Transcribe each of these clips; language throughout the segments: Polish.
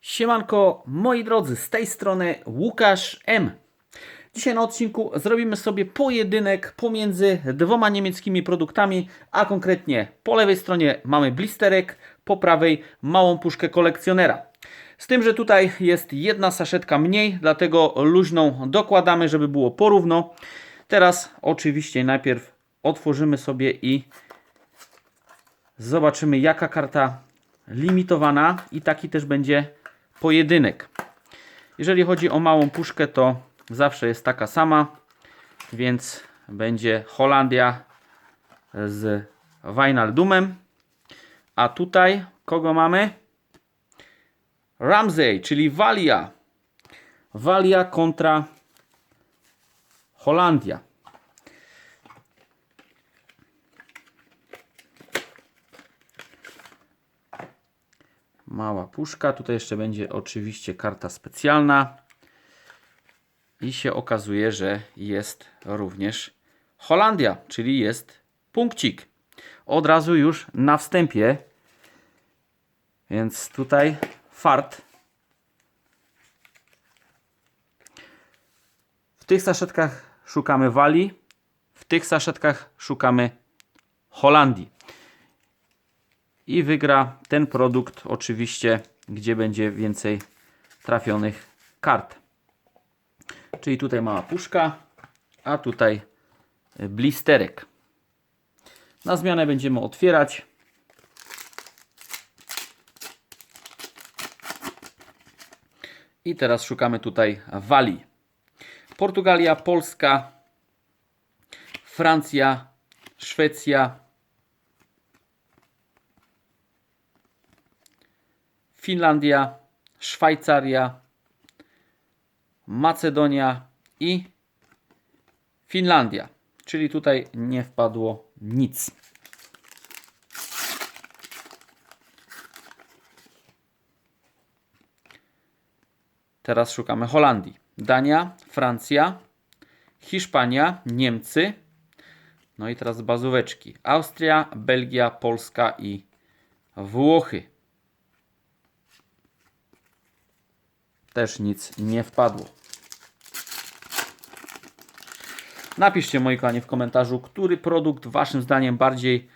Siemanko, moi drodzy, z tej strony Łukasz M. Dzisiaj na odcinku zrobimy sobie pojedynek pomiędzy dwoma niemieckimi produktami, a konkretnie po lewej stronie mamy blisterek, po prawej małą puszkę kolekcjonera. Z tym, że tutaj jest jedna saszetka mniej, dlatego luźną dokładamy, żeby było porówno. Teraz oczywiście najpierw otworzymy sobie i zobaczymy jaka karta limitowana i taki też będzie pojedynek. Jeżeli chodzi o małą puszkę, to zawsze jest taka sama, więc będzie Holandia z Wijnaldumem. A tutaj kogo mamy? Ramsey, czyli Walia. Walia kontra Holandia. Mała puszka. Tutaj jeszcze będzie oczywiście karta specjalna. I się okazuje, że jest również Holandia, czyli jest punkcik. Od razu już na wstępie. Więc tutaj fart. W tych saszetkach szukamy Walii, w tych saszetkach szukamy Holandii. I wygra ten produkt oczywiście, gdzie będzie więcej trafionych kart. Czyli tutaj mała puszka, a tutaj blisterek. Na zmianę będziemy otwierać. I teraz szukamy tutaj Walii. Portugalia, Polska, Francja, Szwecja, Finlandia, Szwajcaria, Macedonia i Finlandia. Czyli tutaj nie wpadło nic. Teraz szukamy Holandii. Dania, Francja, Hiszpania, Niemcy. No i teraz bazóweczki. Austria, Belgia, Polska i Włochy. Też nic nie wpadło. Napiszcie moi kochani w komentarzu, który produkt waszym zdaniem bardziej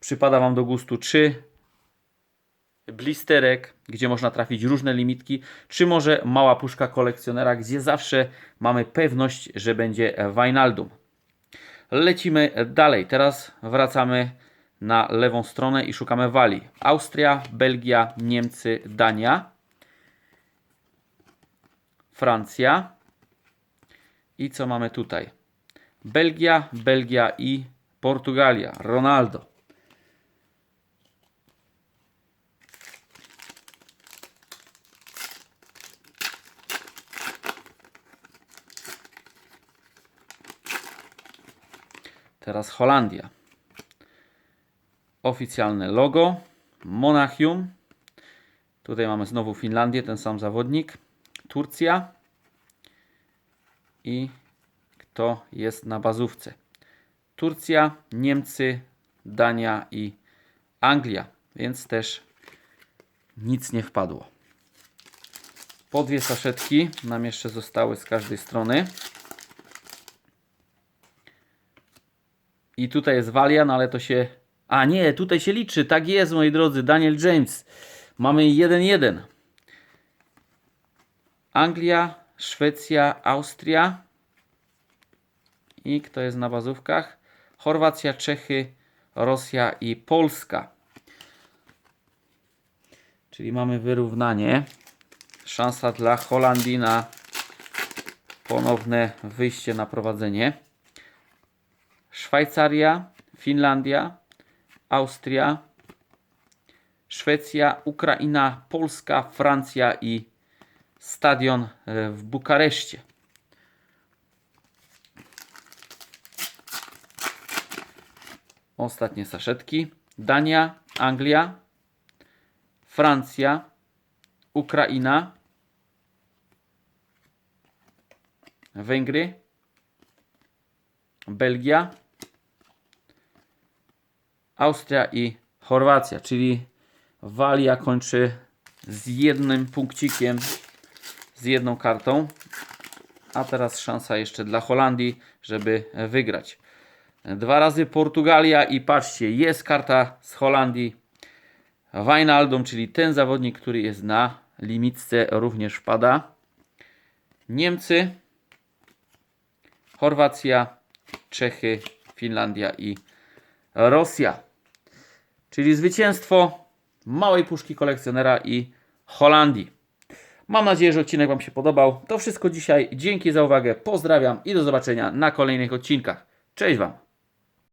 przypada wam do gustu. Czy blisterek, gdzie można trafić różne limitki, czy może mała puszka kolekcjonera, gdzie zawsze mamy pewność, że będzie Wijnaldum. Lecimy dalej. Teraz wracamy na lewą stronę i szukamy Walii. Austria, Belgia, Niemcy, Dania. Francja. I co mamy tutaj? Belgia, Belgia i Portugalia. Ronaldo. Teraz Holandia. Oficjalne logo. Monachium. Tutaj mamy znowu Finlandię, ten sam zawodnik. Turcja. I kto jest na bazówce? Turcja, Niemcy, Dania i Anglia. Więc też nic nie wpadło. Po dwie saszetki nam jeszcze zostały z każdej strony. I tutaj jest Walia, no ale to się... A nie, tutaj się liczy. Tak jest, moi drodzy. Daniel James. Mamy 1-1. Anglia, Szwecja, Austria. I kto jest na bazówkach? Chorwacja, Czechy, Rosja i Polska. Czyli mamy wyrównanie. Szansa dla Holandii na ponowne wyjście na prowadzenie. Szwajcaria, Finlandia, Austria, Szwecja, Ukraina, Polska, Francja i stadion e, w Bukareszcie. Ostatnie saszetki. Dania, Anglia, Francja, Ukraina, Węgry, Belgia, Austria i Chorwacja, czyli Walia kończy z jednym punkcikiem, z jedną kartą. A teraz szansa jeszcze dla Holandii, żeby wygrać. Dwa razy Portugalia i patrzcie, jest karta z Holandii. Wijnaldum, czyli ten zawodnik, który jest na limitce, również wpada. Niemcy, Chorwacja, Czechy, Finlandia i Rosja. Czyli zwycięstwo małej puszki kolekcjonera i Holandii. Mam nadzieję, że odcinek Wam się podobał. To wszystko dzisiaj. Dzięki za uwagę. Pozdrawiam i do zobaczenia na kolejnych odcinkach. Cześć Wam.